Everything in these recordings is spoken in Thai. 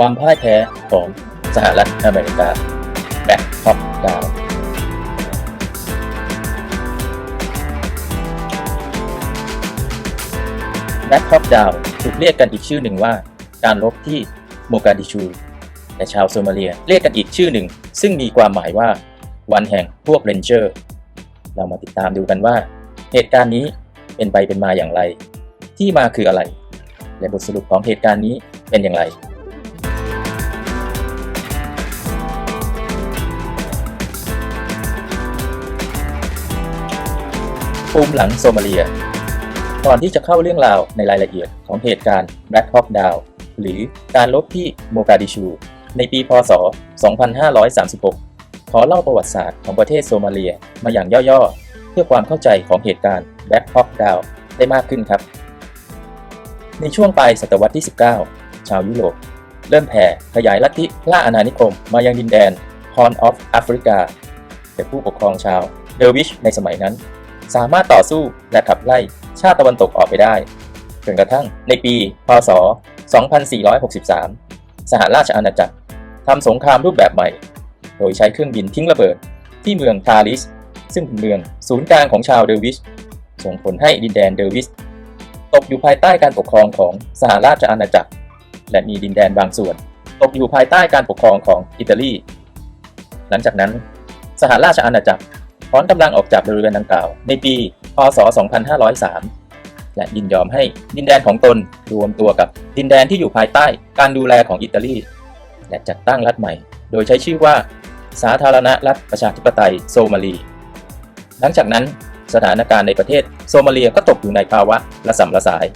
ความพ่ายแพ้ของสหรัฐอเมริกาแบ็คท็อปดาวแบ็คท็อปดาวถูกเรียกกันอีกชื่อหนึ่งว่า การรบที่โมกาดิชูแต่ชาวโซมาเลียเรียกกันอีกชื่อหนึ่ง ซึ่งมีความหมายว่า วันแห่งพวกเรนเจอร์ เรามาติดตามดูกันว่า เหตุการณ์นี้เป็นไปเป็นมาอย่างไร ที่มาคืออะไร และบทสรุปของเหตุการณ์นี้เป็นอย่างไร ภูมิหลังโซมาเลีย ก่อนที่จะเข้าเรื่องราวในรายละเอียดของเหตุการณ์ Black Hawk Down หรือการลบที่โมกาดิชู ในปีพศ 2536 ขอเล่าประวัติศาสตร์ของประเทศโซมาเลียมาอย่างย่อๆ เพื่อความเข้าใจของเหตุการณ์ Black Hawk Down ได้มากขึ้นครับ ในช่วงปลายศตวรรษที่ 19 ชาวยุโรปเริ่มแผ่ขยายลัทธิล่าอาณานิคมมายังดินแดน Horn of Africa แต่ผู้ปกครองชาวเดวิชในสมัยนั้น สามารถต่อสู้และขับไล่ชาติตะวันตกออกไปได้ จนกระทั่งในปี พศ 2463 สหราชอาณาจักรทำสงครามรูปแบบใหม่ โดยใช้เครื่องบินทิ้งระเบิดที่เมืองทาริส ซึ่งเป็นเมืองศูนย์กลางของชาวเดวิช ส่งผลให้ดินแดนเดวิชตกอยู่ภายใต้การปกครองของสหราชอาณาจักร และมีดินแดนบางส่วน ตกอยู่ภายใต้การปกครองของอิตาลี หลังจากนั้น สหราชอาณาจักร อนกำลังออกจากบริเวณดังกล่าว ในปี พศ 2503 และยินยอมให้ดินแดนของตนรวมตัวกับดินแดนที่อยู่ภายใต้การดูแลของอิตาลี และจัดตั้งรัฐใหม่ โดยใช้ชื่อว่า สาธารณรัฐประชาธิปไตยโซมาลี หลังจากนั้นสถานการณ์ในประเทศโซมาเลียก็ตกอยู่ในภาวะระส่ำระสาย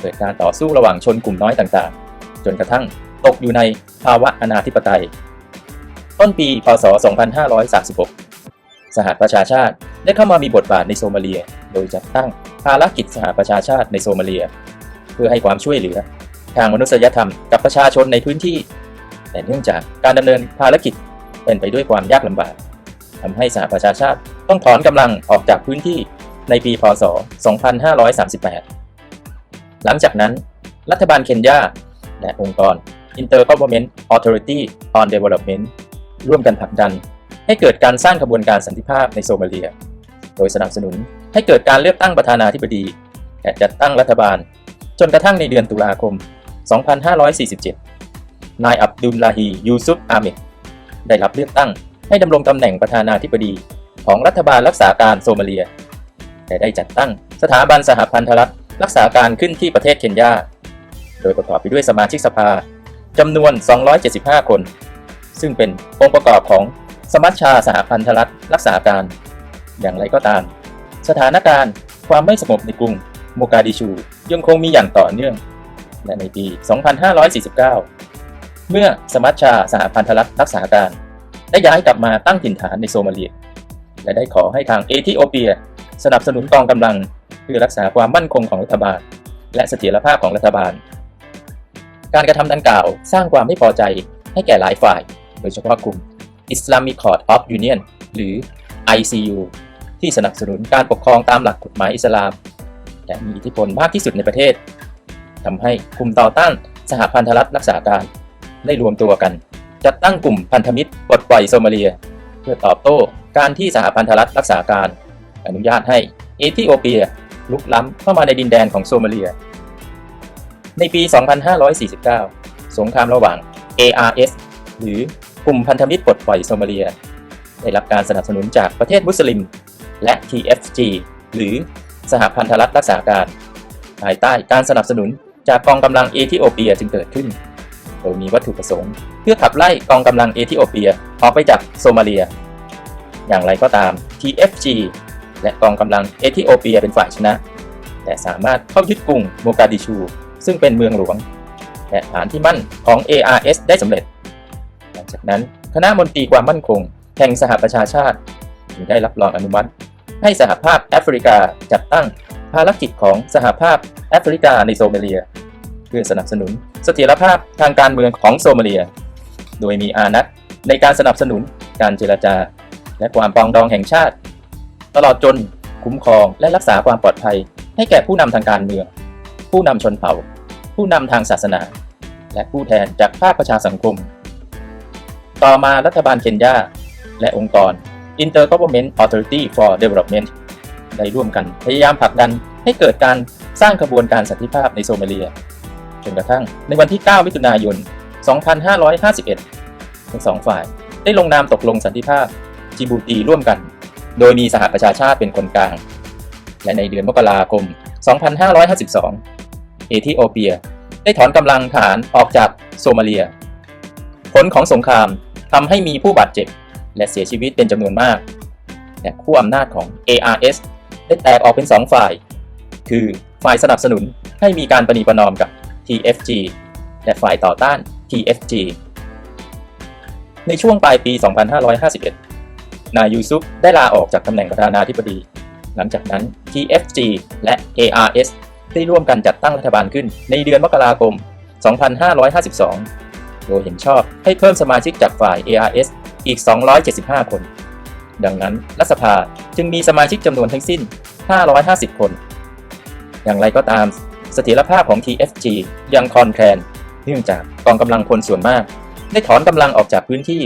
เกิดการต่อสู้ระหว่างชนกลุ่มน้อยต่างๆ จนกระทั่งตกอยู่ในภาวะอนาธิปไตย ต้นปี พศ 2536 สหประชาชาติ ได้เข้ามามีบทบาทในโซมาเลีย โดยจัดตั้งภารกิจสหประชาชาติในโซมาเลีย เพื่อให้ความช่วยเหลือ ทางมนุษยธรรมกับประชาชนในพื้นที่ แต่เนื่องจากการดำเนินภารกิจเป็นไปด้วยความยากลำบากทำให้สหประชาชาติต้องถอนกำลังออกจากพื้นที่ในปีพศ 2538 หลังจากนั้น รัฐบาลเคนยาและองค์กร Intergovernment Authority on Development ร่วมกันผลักดัน ให้เกิดการสร้างขบวนการสันติภาพในโซมาเลีย โดยสนับสนุนให้เกิดการเลือกตั้งประธานาธิบดีและจัดตั้งรัฐบาล จนกระทั่งในเดือนตุลาคม 2547 นายอับดุลลาฮียูซุฟอาเมดได้รับเลือกตั้งให้ดำรงตำแหน่งประธานาธิบดีของรัฐบาลรักษาการโซมาเลีย แต่ได้จัดตั้งสถาบันสหพันธรัฐรักษาการขึ้นที่ประเทศเคนยา โดยประกอบไปด้วยสมาชิกสภาจำนวน 275 คน ซึ่งเป็นองค์ประกอบของ สมัชชาสหพันธรัฐรักษาการ อย่างไรก็ตาม สถานการณ์ความไม่สงบในกรุงโมกาดิชูยังคงมีอย่างต่อเนื่องและในปี 2549 เมื่อสมัชชาสหพันธรัฐรักษาการ ได้ย้ายกลับมาตั้งถิ่นฐานในโซมาเลีย และได้ขอให้ทางเอธิโอเปีย สนับสนุนกองกำลัง เพื่อรักษาความมั่นคงของรัฐบาล และเสถียรภาพของรัฐบาล การกระทำดังกล่าวสร้างความไม่พอใจให้แก่หลายฝ่าย โดยเฉพาะกลุ่ม Islamic Court of Union หรือ ICU ที่สนับสนุนการปกครองตามหลักกฎหมายอิสลาม และมีอิทธิพลมากที่สุดในประเทศทำให้กลุ่มต่อต้านสหพันธรัฐรักษาการได้รวมตัวกัน จัดตั้งกลุ่มพันธมิตรปลดปล่อยโซมาเลีย เพื่อตอบโต้การที่สหพันธรัฐรักษาการ อนุญาตให้เอธิโอเปียลุกล้ำเข้ามาในดินแดนของโซมาเลีย ในปี 2549 สงครามระหว่าง ARS หรือ กลุ่มพันธมิตรปลดปล่อยโซมาเลีย ได้รับการสนับสนุนจากประเทศมุสลิม และ TFG หรือสหพันธรัฐรักษาการภายใต้การสนับสนุนจากกองกำลังเอธิโอเปียจึงเกิดขึ้น โดยมีวัตถุประสงค์ เพื่อขับไล่กองกำลังเอธิโอเปียออกไปจากโซมาเลีย อย่างไรก็ตาม TFG และกองกำลังเอธิโอเปียเป็นฝ่ายชนะ แต่สามารถเข้ายึดกรุงโมกาดิชู ซึ่งเป็นเมืองหลวง และฐานที่มั่นของ ARS ได้สำเร็จ ลังจากนั้น คณะมนตรีความมั่นคง แห่งสหประชาชาติได้รับรองอนุมัติ ให้สหภาพแอฟริกาจัดตั้งภารกิจของสหภาพแอฟริกาในโซมาเลีย เพื่อสนับสนุนเสถียรภาพทางการเมืองของโซมาเลีย โดยมีอานัตในการสนับสนุนการเจรจา และความปองดองแห่งชาติ ตลอดจนคุ้มครองและรักษาความปลอดภัย ให้แก่ผู้นำทางการเมือง ผู้นำชนเผ่า ผู้นำทางศาสนา และผู้แทนจากภาคประชาสังคม ต่อมารัฐบาลเคนยาและองค์กร Intergovernment Authority for Development ได้ร่วมกันพยายามผลักดันให้เกิดการสร้างกระบวนการสันติภาพในโซมาเลีย จนกระทั่งในวันที่ 9 มิถุนายน 2551 ทั้งสองฝ่ายได้ลงนามตกลงสันติภาพจิบูตีร่วมกัน โดยมีสหประชาชาติเป็นคนกลาง และในเดือนมกราคม 2552 เอธิโอเปีย ได้ถอนกำลังทหารออกจากโซมาเลีย ผลของสงคราม ทำให้มีผู้บาดเจ็บ และเสียชีวิตเป็นจำนวนมาก และคู่อำนาจของ ARS ได้แตกออกเป็นสองฝ่าย คือฝ่ายสนับสนุนให้มีการประนีประนอมกับ TFG และฝ่ายต่อต้าน TFG ในช่วงปลายปี 2551 นายยูซุปได้ลาออกจากตำแหน่งประธานาธิบดี หลังจากนั้น TFG และ ARS ได้ร่วมกันจัดตั้งรัฐบาลขึ้นในเดือนมกราคม 2552 โดยเห็นชอบให้เพิ่มสมาชิกจากฝ่าย ARS อีก 275 คน ดังนั้นรัฐสภาจึงมีสมาชิกจำนวนทั้งสิ้น 550 คน อย่างไรก็ตามเสถียรภาพของ TFG ยังคลอนแคลนเนื่องจากกองกำลังพลส่วนมาก ได้ถอนกำลังออกจากพื้นที่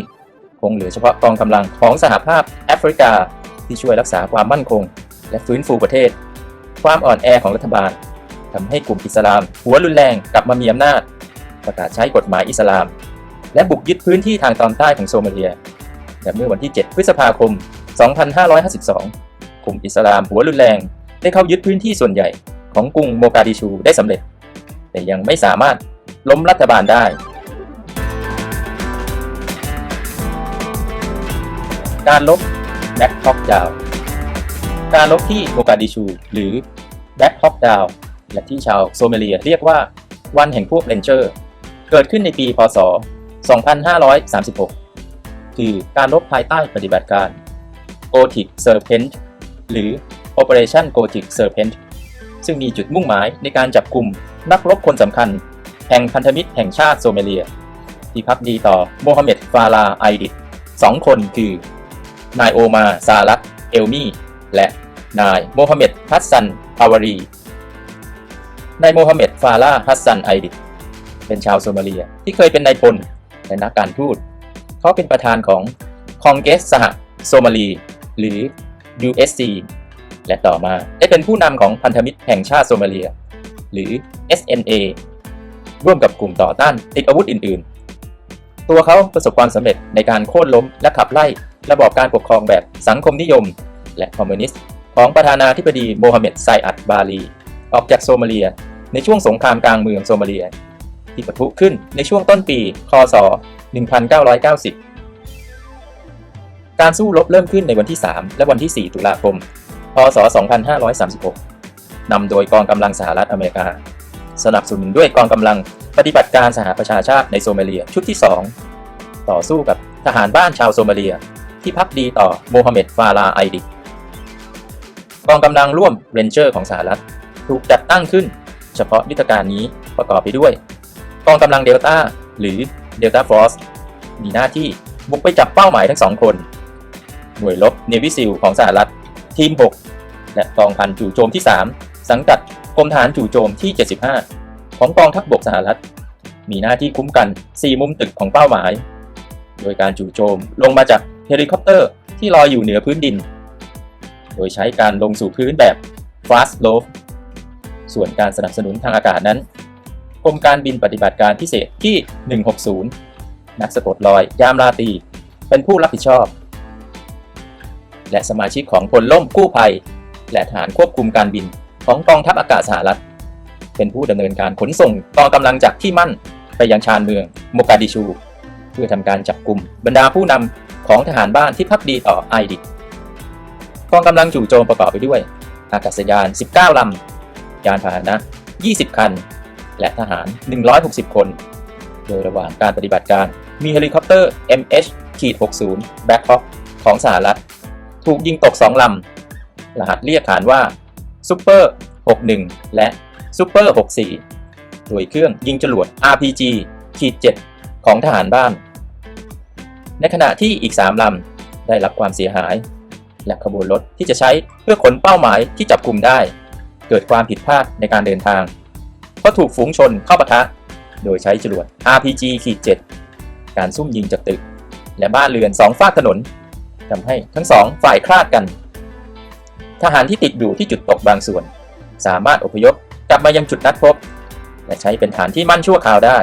คงเหลือเฉพาะกองกำลังของสหภาพแอฟริกา ที่ช่วยรักษาความมั่นคง และฟื้นฟูประเทศ ความอ่อนแอของรัฐบาลทำให้กลุ่มอิสลาม หัวรุนแรงกลับมามีอำนาจ ประกาศใช้กฎหมายอิสลาม และบุกยึดพื้นที่ทางตอนใต้ของโซมาเลียและเมื่อวันที่ 7 พฤษภาคม 2552 กลุ่มอิสลามหัวรุนแรง ได้เข้ายึดพื้นที่ส่วนใหญ่ของกรุงโมกาดิชูได้สำเร็จ แต่ยังไม่สามารถล้มรัฐบาลได้การลบแบ็คฮอกดาวการลบที่โมกาดิชู หรือแบ็คฮอกดาวและที่ชาวโซมาเลียเรียกว่าวันแห่งพวกเรนเจอร์ เกิดขึ้นในปี พศ 2536 คือการลบภายใต้ปฏิบัติการ Gothic Serpent หรือ Operation Gothic Serpent ซึ่งมีจุดมุ่งหมายในการจับกลุ่มนักรบคนสำคัญ แห่งพันธมิตรแห่งชาติโซมาเลีย ที่พักดีต่อโมฮัมเหม็ดฟาลาไอดิดสองคนคือนายโอมาซาลักเอลมีและนายโมฮัมเหม็ดฮัสซันอาวารี นายโมฮัมเหม็ดฟาลาฮัสซันไอดิด เป็นชาวโซมาเลีย ที่เคยเป็นนายพลและนักการทูตเขาเป็นประธานของคองเกสสหโซมาลี หรือ USC และต่อมาได้เป็นผู้นำของพันธมิตรแห่งชาติโซมาเลีย หรือ SNA ร่วมกับกลุ่มต่อต้านติดอาวุธอื่น ๆ ตัวเขาประสบความสำเร็จในการโค่นล้มและขับไล่ระบอบการปกครองแบบสังคมนิยม และคอมมิวนิสต์ของประธานาธิบดีโมฮัมเหม็ดไซอัดบาลี ออกจากโซมาเลีย ในช่วงสงครามกลางเมืองโซมาเลีย ที่ปะทุขึ้นในช่วงต้นปี คศ 1990 การสู้รบเริ่มขึ้นในวันที่ 3 และวันที่ 4 ตุลาคม พศ 2536 นำโดยกองกำลังสหรัฐอเมริกา สนับสนุนด้วยกองกำลังปฏิบัติการสหประชาชาติในโซมาเลียชุดที่ 2 ต่อสู้กับทหารบ้านชาวโซมาเลีย ที่พักดีต่อโมฮัมเหม็ดฟาลาไอดิกองกำลังร่วมเรนเจอร์ของสหรัฐถูกจัดตั้งขึ้น เฉพาะยุทธการนี้ประกอบไปด้วย กองกำลังเดลต้าหรือเดลต้าฟอร์สมีหน้าที่บุกไปจับเป้าหมายทั้งสองคน หน่วยรบเนวิซิลของสหรัฐ ทีม 6 และกองพันจู่โจมที่ 3 สังกัดกรมฐานจู่โจมที่ 75 ของกองทัพบบกสหรัฐ มีหน้าที่คุ้มกัน 4 มุมตึกของเป้าหมาย โดยการจู่โจมลงมาจากเฮลิคอปเตอร์ที่ลอยอยู่เหนือพื้นดิน โดยใช้การลงสู่พื้นแบบ fast low ส่วนการสนับสนุนทางอากาศนั้น รมการบินปฏิบัติการพิเศษที่ 160 นักสะกดรอย ยามราตรีเป็นผู้รับผิดชอบ และสมาชิกของพลล่มกู้ภัย และฐานควบคุมการบินของกองทัพอากาศสหรัฐ เป็นผู้ดำเนินการขนส่งกองกำลังจากที่มั่นไปยังชานเมืองโมกาดิชู เพื่อทำการจับกลุ่มบรรดาผู้นำของทหารบ้านที่พักดีต่อไอดิกองกำลังจู่โจมประกอบไปด้วย อากาศยาน 19 ลำ ยานพาหนะ 20 คัน และทหาร 160 คน โดยระหว่างการปฏิบัติการมีเฮลิคอปเตอร์ MH-60 Black Hawk ของสหรัฐ ถูกยิงตก 2 ลำ รหัสเรียกฐานว่า Super 61 และ Super 64 โดยเครื่องยิงจรวด RPG ขีด7ของทหารบ้าน ในขณะที่อีก 3 ลำ ได้รับความเสียหาย และขบวนรถที่จะใช้เพื่อขนเป้าหมายที่จับกลุ่มได้ เกิดความผิดพลาดในการเดินทาง เพราะถูกฝูงชนเข้าปะทะ โดยใช้จรวด RPG-7 การซุ่มยิงจากตึก และบ้านเรือนสองฝากถนนทำให้ทั้งสองฝ่ายคลาดกัน ทหารที่ติดอยู่ที่จุดตกบางส่วน สามารถอพยพกลับมายังจุดนัดพบ และใช้เป็นฐานที่มั่นชั่วคราวได้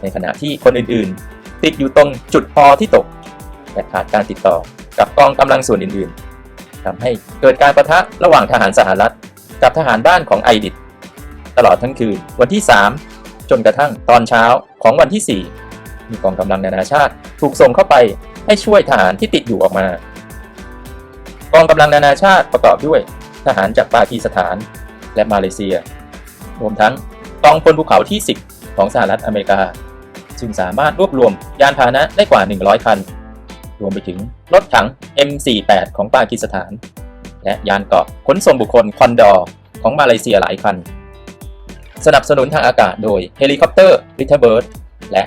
ในขณะที่คนอื่นๆ ติดอยู่ตรงจุดพอที่ตกและขาดการติดต่อกับกองกำลังส่วนอื่นๆทำให้เกิดการประทะระหว่างทหารสหรัฐ กับทหารบ้านของไอดิด ตลอดทั้งคืน วันที่ 3 จนกระทั่งตอนเช้าของวันที่ 4 มีกองกำลังนานาชาติ ถูกส่งเข้าไปให้ช่วยทหารที่ติดอยู่ออกมา กองกำลังนานาชาติประกอบด้วย ทหารจากปากีสถานและมาเลเซีย รวมทั้งกองพลภูเขาที่ 10 ของสหรัฐอเมริกาซึ่งสามารถรวบรวมยานพาหนะได้กว่า 100 คัน รวมไปถึงรถถัง M48 ของปากีสถาน และยานเกราะขนส่งบุคคลคอนดอร์ของมาเลเซียหลายคัน สนับสนุนทางอากาศโดยเฮลิคอปเตอร์ริทเทเบิร์ดและ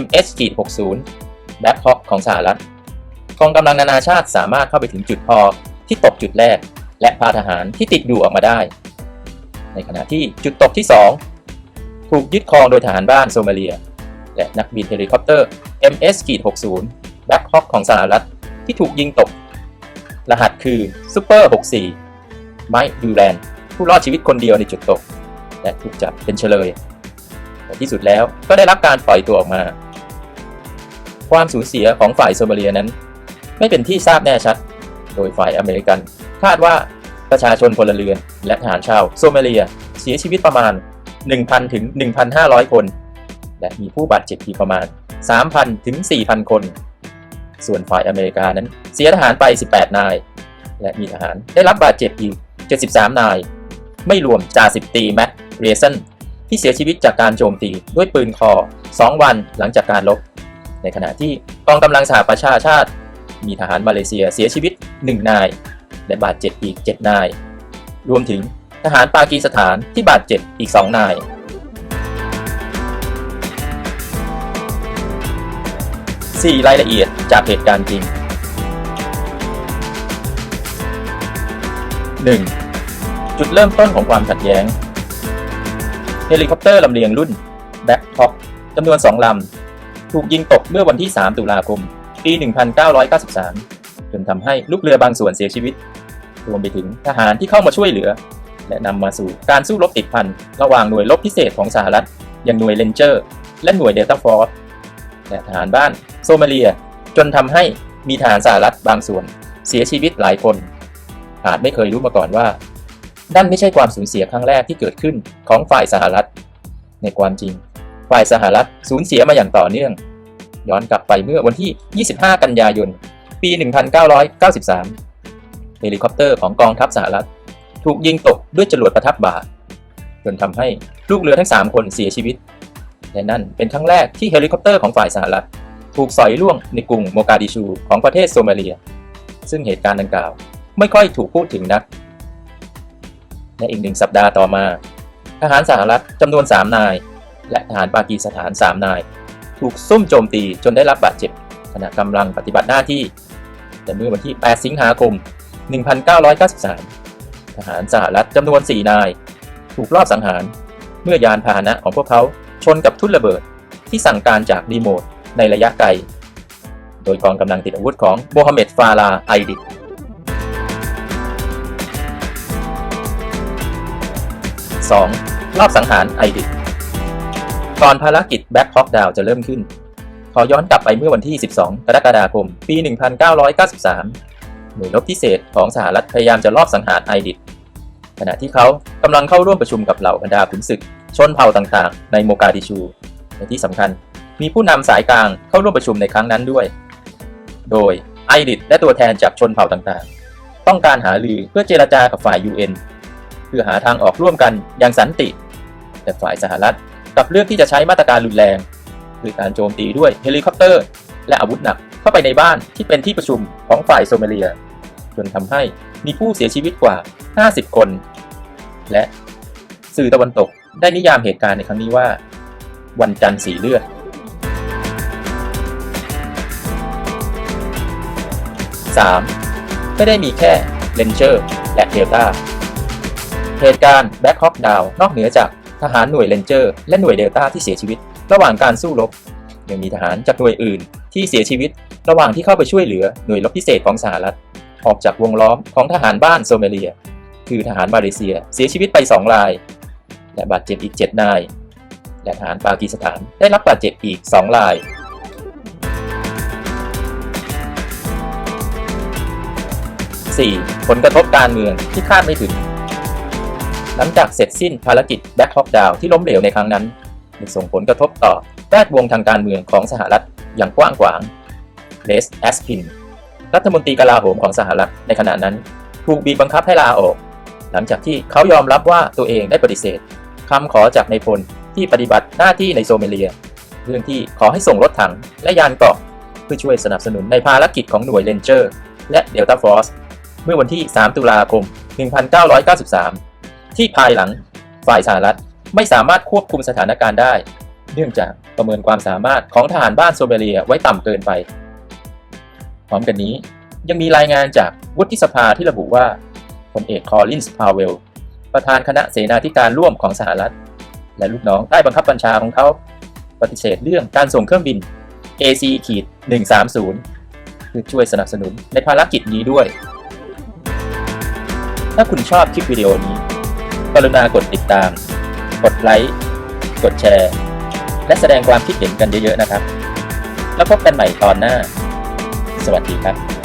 MS-60 แบ็คฮอ k ของสหรัฐกองกำลังนานาชาติสามารถเข้าไปถึงจุดพอที่ตกจุดแรก และพาทหารที่ติดอยู่ออกมาได้ ในขณะที่จุดตกที่ 2 ถูกยึดครองโดยทหารบ้านโซมาเลีย และนักบินเฮลิคอปเตอร์ MS-60 แบ็คฮอ k ของสหรัฐที่ถูกยิงตก รหัสคือซูเปอร์64ไมค์ดูแลนผู้รอดชีวิตคนเดียวในจุดตก และถูกจับเป็นเฉลยแต่ที่สุดแล้วก็ได้รับการปล่อยตัวออกมา ความสูญเสียของฝ่ายโซมาเลียนั้น ไม่เป็นที่ทราบแน่ชัด โดยฝ่ายอเมริกัน คาดว่าประชาชนพลเรือน และทหารชาวโซมาเลียเสียชีวิตประมาณ 1,000 ถึง 1,500 คน และมีผู้บาดเจ็บอีกประมาณ 3,000 ถึง 4,000 คน ส่วนฝ่ายอเมริกานั้นเสียทหารไป 18 นาย และมีทหารได้รับบาดเจ็บอีก 73 นาย ไม่รวมจ่าสิบตีแมตต์ เรซันที่เสียชีวิตจากการโจมตีด้วยปืนคอ 2 วันหลังจากการลบ ในขณะที่กองกำลังสหประชาชาติ มีทหารมาเลเซียเสียชีวิต 1 นาย และบาดเจ็บอีก 7 นาย รวมถึงทหารปากีสถานที่บาดเจ็บอีก 2 นาย4รายละเอียดจากเหตุการณ์จริง 1. จุดเริ่มต้นของความขัดแย้ง เฮลิคอปเตอร์ลำเลียงรุ่น Black Hawk จำนวน 2 ลำ ถูกยิงตกเมื่อวันที่ 3 ตุลาคม ปี 1993 จนทำให้ลูกเรือบางส่วนเสียชีวิต รวมไปถึงทหารที่เข้ามาช่วยเหลือ และนำมาสู่การสู้รบติดพันระหว่างหน่วยรบพิเศษของสหรัฐ อย่างหน่วยเลนเจอร์ และหน่วยเดลต้าฟอร์สและทหารบ้านโซมาเลีย จนทำให้มีทหารสหรัฐบางส่วน เสียชีวิตหลายคนอาจไม่เคยรู้มาก่อนว่า นั่นไม่ใช่ความสูญเสียครั้งแรกที่เกิดขึ้นของฝ่ายสหรัฐ ในความจริง ฝ่ายสหรัฐสูญเสียมาอย่างต่อเนื่อง ย้อนกลับไปเมื่อวันที่ 25 กันยายน ปี 1993 เฮลิคอปเตอร์ของกองทัพสหรัฐ ถูกยิงตกด้วยจรวดประทับบ่าจนทำให้ลูกเรือทั้ง 3 คนเสียชีวิต และนั่นเป็นครั้งแรกที่เฮลิคอปเตอร์ของฝ่ายสหรัฐ ถูกสอยล่วงในกรุงโมกาดิชูของประเทศโซมาเลีย ซึ่งเหตุการณ์ดังกล่าว ไม่ค่อยถูกพูดถึงนัก ในอีกหนึ่งสัปดาห์ต่อมา ทหารสหรัฐจำนวน 3 นาย และทหารปากีสถาน 3 นาย ถูกซุ่มโจมตีจนได้รับบาดเจ็บขณะกำลังปฏิบัติหน้าที่ แต่เมื่อวันที่ 8 สิงหาคม 1993 ทหารสหรัฐจำนวน 4 นาย ถูกลอบสังหาร เมื่อยานพาหนะของพวกเขาชนกับทุ่นระเบิดที่สั่งการจากรีโมทในระยะไกล โดยกองกำลังติดอาวุธของโมฮัมเหม็ดฟาลาไอดิด 2. รอบสังหารไอดิดก่อนภารกิจแบ็คฮอ k ดาวจะเริ่มขึ้น ขอย้อนกลับไปเมื่อวันที่ 12 กรกฎาคม ปี 1993 หน่วยรบพิเศษของสหรัฐพยายามจะลอบสังหารไอดิดขณะที่เขากำลังเข้าร่วมประชุมกับเหล่าบรรดาขุนศึก ชนเผ่าต่างๆ ในโมกาดิชูในที่สำคัญ มีผู้นำสายกลางเข้าร่วมประชุมในครั้งนั้นด้วย โดยไอดิดและตัวแทนจากชนเผ่าต่างๆ ต้องการหารือเพื่อเจรจากับฝ่าย UN เพื่อหาทางออกร่วมกันอย่างสันติ แต่ฝ่ายสหรัฐกลับเลือกที่จะใช้มาตรการรุนแรงคือการโจมตีด้วยเฮลิคอปเตอร์ และอาวุธหนักเข้าไปในบ้านที่เป็นที่ประชุมของฝ่ายโซมาเลีย จนทำให้มีผู้เสียชีวิตกว่า 50 คน และสื่อตะวันตกได้นิยามเหตุการณ์ในครั้งนี้ว่า วันจันทร์สีเลือด 3. ไม่ได้มีแค่เลนเจอร์และเดลต้า เหตุการณ์แบ็คฮอ k ดาวนอกเหนือจากทหารหน่วยเลนเจอร์และหน่วยเดลต้าที่เสียชีวิต ระหว่างการสู้รบ ยังมีทหารจากหน่วยอื่น ที่เสียชีวิต ระหว่างที่เข้าไปช่วยเหลือหน่วยรบพิเศษของสหรัฐ ออกจากวงล้อมของทหารบ้านโซเมเลีย คือทหารมาเลเซียเสียชีวิตไป 2 ราย และบาดเจ็บอีก 7 นาย และทหารปากีสถานได้รับบาดเจ็บอีก 2 ราย 4. ผลกระทบการเมืองที่คาดไม่ถึง หลังจากเสร็จสิ้นภารกิจแบ็คฮอกดาวที่ล้มเหลวในครั้งนั้นส่งผลกระทบต่อแวดวงทางการเมืองของสหรัฐอย่างกว้างขวางเลสแอสพิน รัฐมนตรีกลาโหมของสหรัฐในขณะนั้น ถูกบีบบังคับให้ลาออก หลังจากที่เขายอมรับว่าตัวเองได้ปฏิเสธคำขอจากนายพลที่ปฏิบัติหน้าที่ในโซเมเลีย เรื่องที่ขอให้ส่งรถถังและยานเกราะเพื่อช่วยสนับสนุนในภารกิจของหน่วยเลนเจอร์และเดลต้าฟอร์สเมื่อวันที่ 3 ตุลาคม 1993 ที่ภายหลังฝ่ายสหรัฐไม่สามารถควบคุมสถานการณ์ได้ เนื่องจากประเมินความสามารถของทหารบ้านโซมาเลียไว้ต่ำเกินไป พร้อมกันนี้ยังมีรายงานจากวุฒิสภาที่ระบุว่าพลเอกคอลลินส์พาวเวลประธานคณะเสนาธิการร่วมของสหรัฐ และลูกน้องใต้บังคับบัญชาของเขา ปฏิเสธเรื่องการส่งเครื่องบิน AC ขีด130 เพื่อช่วยสนับสนุนในภารกิจนี้ด้วย ถ้าคุณชอบคลิปวิดีโอนี้ กรุณากดติดตาม กดไลค์ กดแชร์ และแสดงความคิดเห็นกันเยอะๆนะครับ แล้วพบกันใหม่ตอนหน้า สวัสดีครับ